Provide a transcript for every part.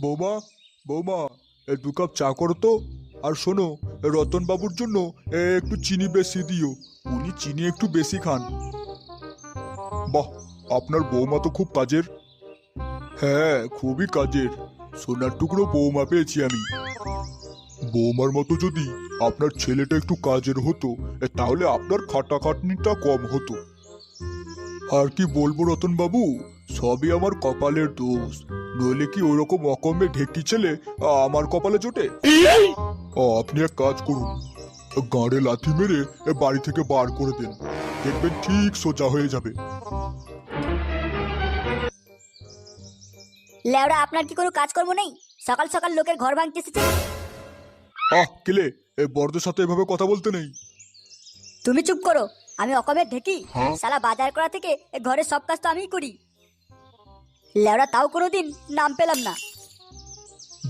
বৌমা বৌমা এ দু কাপ চা করো তো। আর শোনো রতন বাবুর জন্য একটু চিনি বেশি দিও। উনি চিনি একটু বেশি খান। বাহ, আপনার বৌমা তো খুব কাজের। হ্যাঁ খুবই কাজের। সোনার টুকরো বৌমা পেয়েছি আমি। বৌমার মতো যদি আপনার ছেলেটা একটু কাজের হতো তাহলে আপনার খাটাখাটনিটা কম হতো। আর কি বলব রতন বাবু সবই আমার কপালের দোষ। নইলে কি ওরকম অকমে ঢেকি ছেলে আমার কপালে জোটে? আপনি এক কাজ করুন গাঁড়ে লাথি মেরে বাড়ি থেকে বার করে দেন। দেখবেন ঠিক সোজা হয়ে যাবে। লেওরা আপনার কি কোনো কাজকর্ম নেই? সকাল সকাল লোকের ঘর ভাঙতে এসেছে। আহ কেলে এ বড়দের সাথে এভাবে কথা বলতে নেই। তুমি চুপ করো আমি অকমের ঢেকি। হ্যাঁ? সালা বাজার করা থেকে এ ঘরের সব কাজ তো আমিই করি। লেওরা তাও কোনোদিন নাম পেলাম না।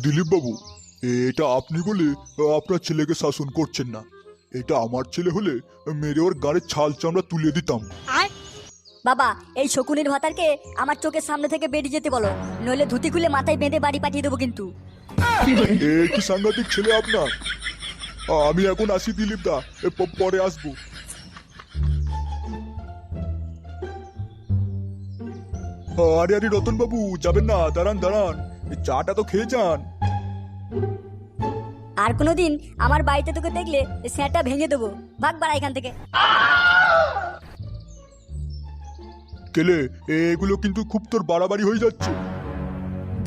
দিলীপ বাবু এটা আপনি বলে আপনার ছেলেকে শাসন করছেন না। এটা আমার ছেলে হলে মেরে ওর গাড়ির ছাল চামড়া তুলে দিতাম। বাবা এই শকুনির ভাতারকে আমার চোখের সামনে থেকে বেরিয়ে যেতে বলো। নইলে ধুতি খুলে মাথায় বেঁধে বাড়ি পাঠিয়ে দেবো কিন্তু। কি সাংঘাতিক ছেলে আপনার? আমি এখন আসি দিলীপ দা পরে আসব। আরে আরে রতন বাবু যাবেন না দাঁড়ান দাঁড়ান। চাটা তো খেয়ে যান। আর কোনোদিন আমার বাড়িতে তোকে দেখলে স্যাঁটা ভেঙে দেবো। ভাগ বাড়া এখান থেকে। কেলে এগুলো কিন্তু খুব তোর বাড়াবাড়ি হয়ে যাচ্ছে।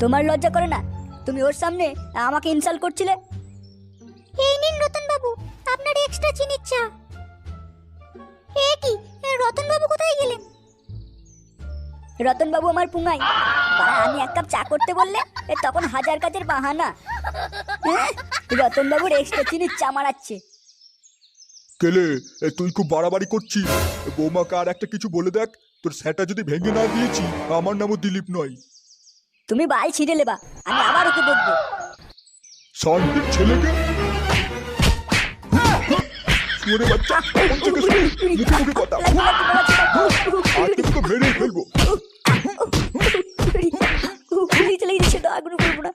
তোমার লজ্জা করে না? তুমি ওর সামনে আমাকে ইনসাল্ট করছিলে? এই নিন রতন বাবু আপনার এক্সট্রা চিনির চা। এ কি রতন বাবু রতন বাবু আমার পুঙ্গাই আমি এক কাপ চা করতে বললে এ তখন হাজার কাজের বাহানা। রতন বাবুর এক্সট্রা চিনির চা মারাচ্ছে। কেলে? এ তুই খুব বাড়াবাড়ি করছিস। বৌমাকে আর একটা কিছু বলে দেখ। তোর স্যাটা যদি ভেঙে না দিয়েছি আমার নামও দিলীপ নয়। তুমি বাল ছিঁড়ে লেবা আমি আবার ওকে বকবো। শান্তির ছেলেকে? শুয়োরে বাচ্চা? মুখে মুখে কথা। আজকে তোকে মেরেই ফেলব। আগুন করব না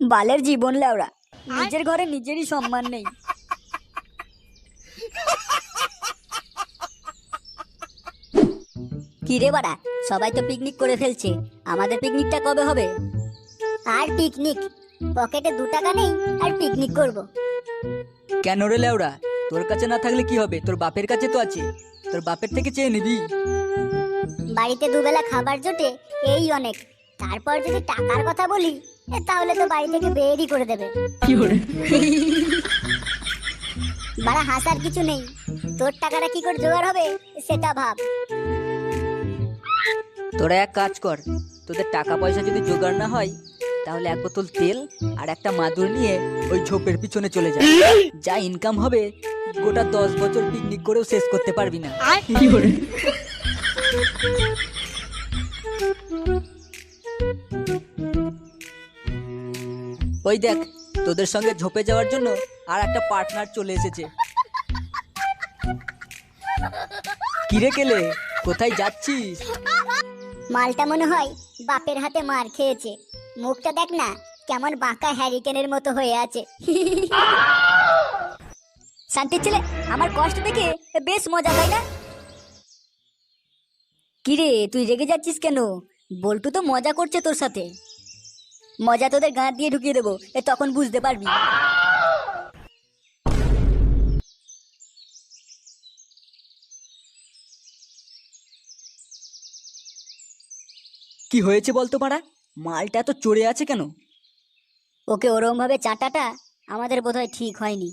বালের জীবন লেওড়া। নিজের ঘরে নিজেরই সম্মান নেই। কিরে বাড়া, সবাই তো পিকনিক করে ফেলছে। আমাদের পিকনিকটা কবে হবে? আর পিকনিক পকেটে দু টাকা নেই, আর পিকনিক করব। কেন রে লেওড়া? তোর কাছে না থাকলে কি হবে? তোর বাপের কাছে তো আছে। তোর বাপের থেকে চেয়ে নিবি। বাড়িতে দুবেলা খাবার জোটে এই অনেক। তারপর যদি টাকার কথা বলি তাহলে তো বাড়ি থেকে বেরই করে দেবে। বাড়া হাসার কিছু নেই। তোর টাকাটা কি করে জোগাড় হবে সেটা ভাব। তোরা এক কাজ কর তোদের টাকা পয়সা যদি জোগাড় না হয় তাহলে এক বোতল তেল আর একটা মাদুর নিয়ে ওই ঝোপের পিছনে চলে যা। যা ইনকাম হবে গোটা দশ বছর পিকনিক করেও শেষ করতে পারবি না। ওই দেখ তোদের সঙ্গে ঝোপে যাওয়ার জন্য আর একটা পার্টনার চলে এসেছে। কিরে কেলে কোথায় যাচ্ছিস? মালটা মনে হয় বাপের হাতে মার খেয়েছে। মুখটা দেখ না কেমন বাঁকা হ্যারিকেনের মতো হয়ে আছে। শান্তির ছেলে আমার কষ্ট দেখে বেশ মজা তাই না? কিরে তুই রেগে যাচ্ছিস কেন? বল্টু তো মজা করছে তোর সাথে। মজা তোদের গাঁ দিয়ে ঢুকিয়ে দেবো এ তখন বুঝতে পারবি। কি হয়েছে বলতো পাড়া মালটা তো চড়ে আছে কেন? ওকে ওরম ভাবে চাটাটা আমাদের বোধহয় ঠিক হয়নি।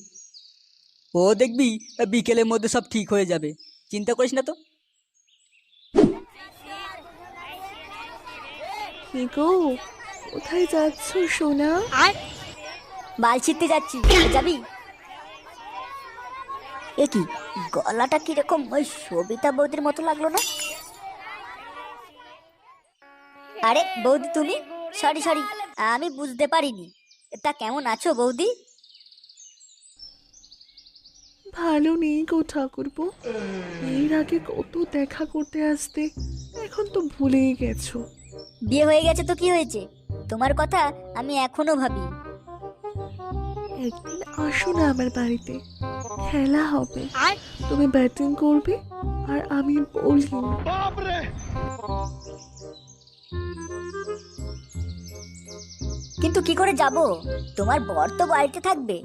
ও দেখবি বিকেলের মধ্যে সব ঠিক হয়ে যাবে। চিন্তা করিস না তো। গো কোথায় যাচ্ছ সোনা? আর বাল ছিটতে যাচ্ছি। যাবি? এ কি গলাটা কীরকম? ওই সবিতা বৌদির মতো লাগল না? আরে বৌদি তুমি? সরি সরি আমি বুঝতে পারিনি। তা কেমন আছো বৌদি? ভালো নেই গো ঠাকুরপো। এর আগে কত দেখা করতে আসতে এখন তো ভুলেই গেছো। বিয়ে হয়ে গেছে তো কি হয়েছে? তোমার কথা আমি এখনও ভাবি। একদিন আসো না আমার বাড়িতে খেলা হবে। তুমি ব্যাটিং করবে আর আমি বোলিং। কিন্তু কি করে যাব? তোমার বর তো বাড়িতে থাকবে।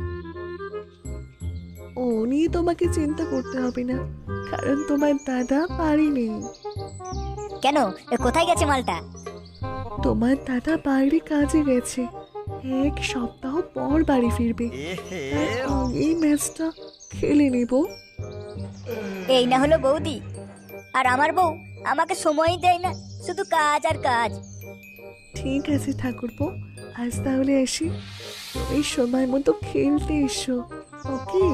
ও নিয়ে তোমাকে চিন্তা করতে হবে না কারণ তোমার দাদা বাড়ি নেই কেন? এ কোথায় গেছে মালটা? তোমার দাদা বাইরে কাজে গেছে। এক সপ্তাহ পর বাড়ি ফিরবে। তাই এই ম্যাচটা খেলে নেব। এই না হলো বৌদি। আর আমার বউ আমাকে সময়ই দেয় না শুধু কাজ আর কাজ। ঠিক আছে ঠাকুরপো আজ তাহলে আসি এই সময় মতো খেলতে এসো ওকে?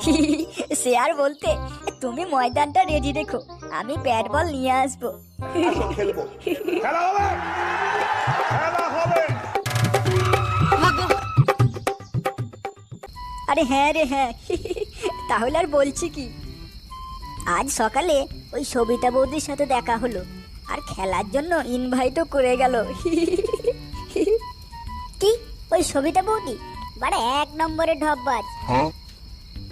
সে আর বলতে তুমি ময়দানটা রেডি রেখো আমি ব্যাট বল নিয়ে আসব। আরে হ্যাঁ রে হ্যাঁ। তাহলে আর বলছি কি? আজ সকালে ওই সবিতা বৌদির সাথে দেখা হলো আর খেলার জন্য ইনভাইটও করে গেল। কি? ওই সবিতা বৌদি? বাড়া এক নম্বরে ঢপবাজ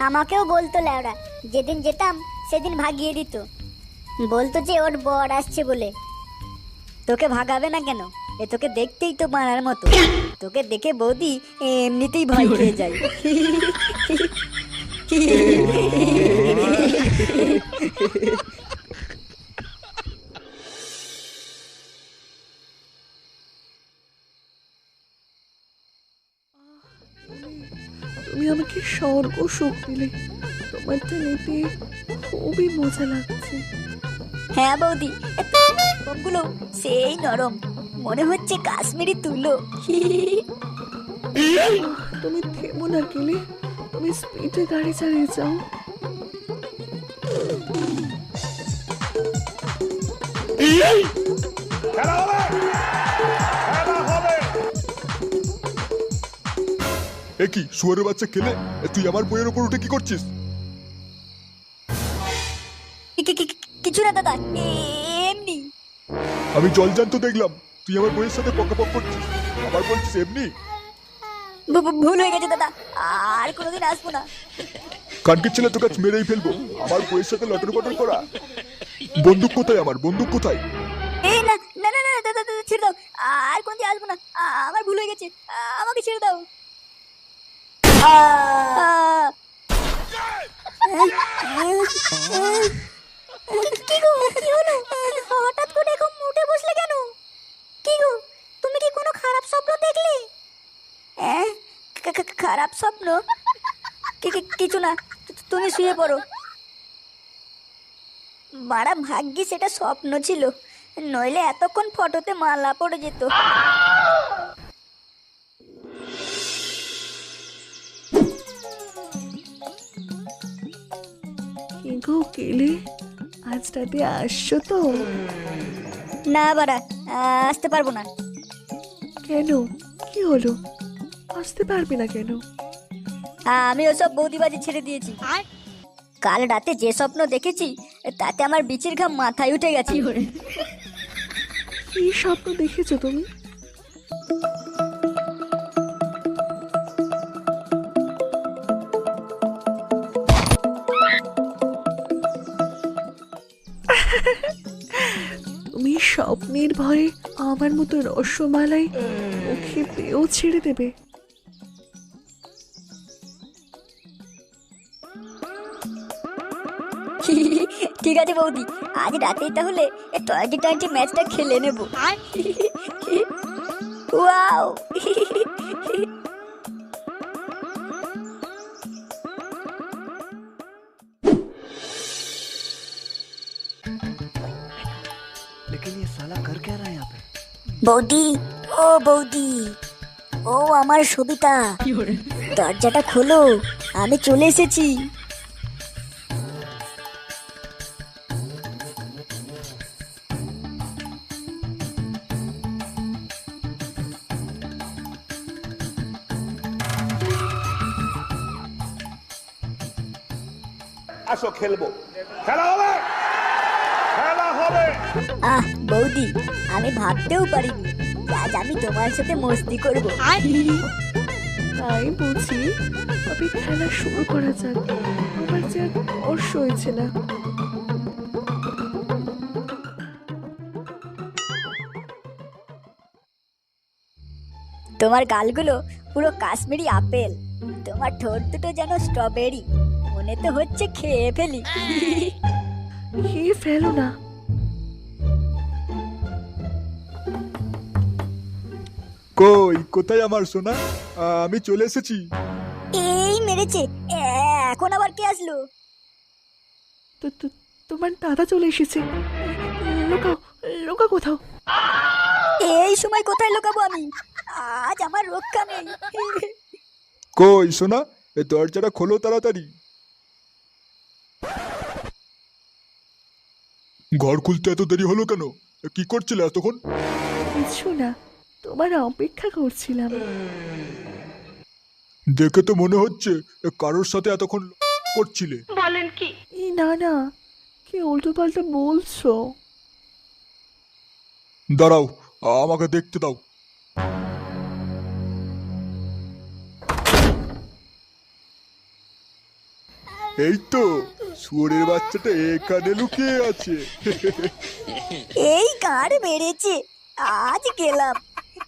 আমাকেও বলতো ল্যাওড়া যেদিন যেতাম সেদিন ভাগিয়ে দিত। বলতো যে ওর বর আসছে বলে। তোকে ভাগাবে না কেন? এ তোকে দেখতেই তো মারার মতো। তোকে দেখে বৌদি এমনিতেই ভয় খেয়ে যায়। দিলে তোমারটা নিতে খুবই মজা লাগছে। হ্যাঁ বৌদি সবগুলো সেই নরম। মনে হচ্ছে কাশ্মীরি তুলো। তুমি থেমো না গেলে তুমি স্পিডে গাড়ি চালিয়ে যাও। এ কি শুয়ারের বাচ্চা খেলে? তুই আমার বইয়ের উপর উঠে কি করছিস? কিছু না দাদা এমনি। আমি জলজান তো দেখলাম তুই আমার বইয়ের সাথে পকাপক করছিস। আবার বলছিস এমনি? ভুল হয়ে গেছে দাদা আর কোনোদিন আসব না। কানকির ছেলে তোকে মেরেই ফেলব আমার বইয়ের সাথে লটর পটর করা। বন্দুক কোথায় আমার? বন্দুক কোথায়? এই না না না না দাদা দাদা ছেড়ে দাও আর কোনদিন আসব না আমার ভুল হয়ে গেছে আমাকে ছেড়ে দাও। কি হঠাৎ করে এরকম বসলে কেন কি গো তুমি কি কোনো খারাপ স্বপ্ন দেখলে খারাপ স্বপ্ন কিছু না তুমি শুয়ে পড়ো বাড়া ভাগ্যি সেটা স্বপ্ন ছিল। নইলে এতক্ষণ ফটোতে মালা পড়ে যেত। কি গো কেলে আজ রাতে আসছো তো না বাড়া আসতে পারব না কেন কি হলো আসতে পারবে না কেন আমি ওসব বৌদিবাজি ছেড়ে দিয়েছি কাল রাতে যে স্বপ্ন দেখেছি তাতে আমার বিচির ঘাম মাথায় উঠে গেছে কি স্বপ্ন দেখেছ তুমি তুমি স্বপ্নের ভয়ে আমার মতো রসমালাই মুখে পেয়েও ছেড়ে দেবে। ঠিক আছে বৌদি আজ রাতে তাহলে টোয়েন্টি টোয়েন্টি ম্যাচটা খেলে নেব। ওয়াও! साला कर क्या रहा है यहाँ पे বৌদি ও বৌদি ও আমার সবিতা দরজাটা খোলো আমি চলে এসেছি আসো খেলবো খেলা হবে খেলা হবে আহ বৌদি আমি ভাবতেও পারিনি। আজ আমি তোমার সাথে মস্তি করব। তাই বুঝি তবে খেলা শুরু করা যাক। আমার যে বর্ষ হয়েছে না। তোমার গালগুলো পুরো কাশ্মীরি আপেল। তোমার ঠোঁট দুটো যেন স্ট্রবেরি। মনে তো হচ্ছে খেয়ে ফেলি। কি ফেলো না। কই কোথায় আমার সোনা? আমি চলে এসেছি। এই মেরেছে। এখন আবার কে আসলো? তোমার দাদা চলে এসেছে। লোকাও লোকা কোথাও। এই সময় কোথায় লুকাবো আমি? আজ আমার রক্ষা নেই। কই সোনা? এ দরজাটা খোলো তাড়াতাড়ি। ঘর খুলতে এত দেরি হলো কেন? কি করছিলে এতক্ষণ? কিছু না তোমার অপেক্ষা করছিলাম। দেখে তো মনে হচ্ছে কারোর সাথে এতক্ষণ করছিলে। বলেন এই না না কি উল্টো পাল্টা বলছো? দাঁড়াও আমাকে দেখতে দাও। এই তো শুয়োরের বাচ্চাটা এখানে লুকিয়ে আছে। এই কার মেরেছে? আজ গেলাম।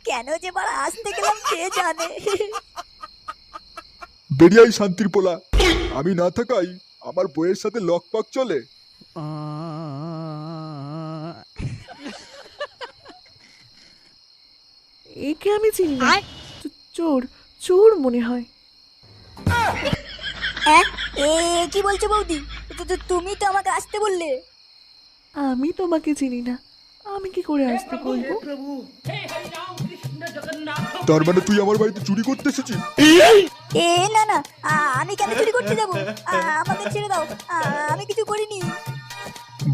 কেন যে বার আসতে গেলাম কে জানে? বেরিয়াই শান্তির পোলা। আমি না থাকাই আমার বইয়ের সাথে লকপাক চলে। একে আমি চিনি না। চোর চোর মনে হয়। হ্যাঁ এ কি বলছো বৌদি? তো- তো তুমি তো আমাকে আসতে বললে। আমি তোমাকে চিনি না। আমি কি করে আসতে বলব? তার মানে তুই আমার বাড়িতে চুরি করতে এসেছিস? এ না না আমি কেন চুরি করতে যাব? আমাকে ছেড়ে দাও। আমি কিছু করিনি।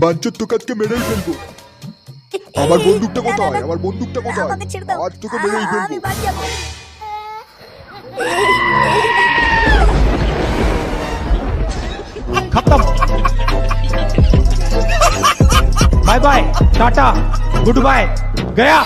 বাঞ্চত তো আজকে মেরেই ফেলব। আমার বন্দুকটা কোথায়? আমার বন্দুকটা কোথায়? আজ তোকে মেরেই ফেলব। খতম। Bye bye tata good bye Gaya.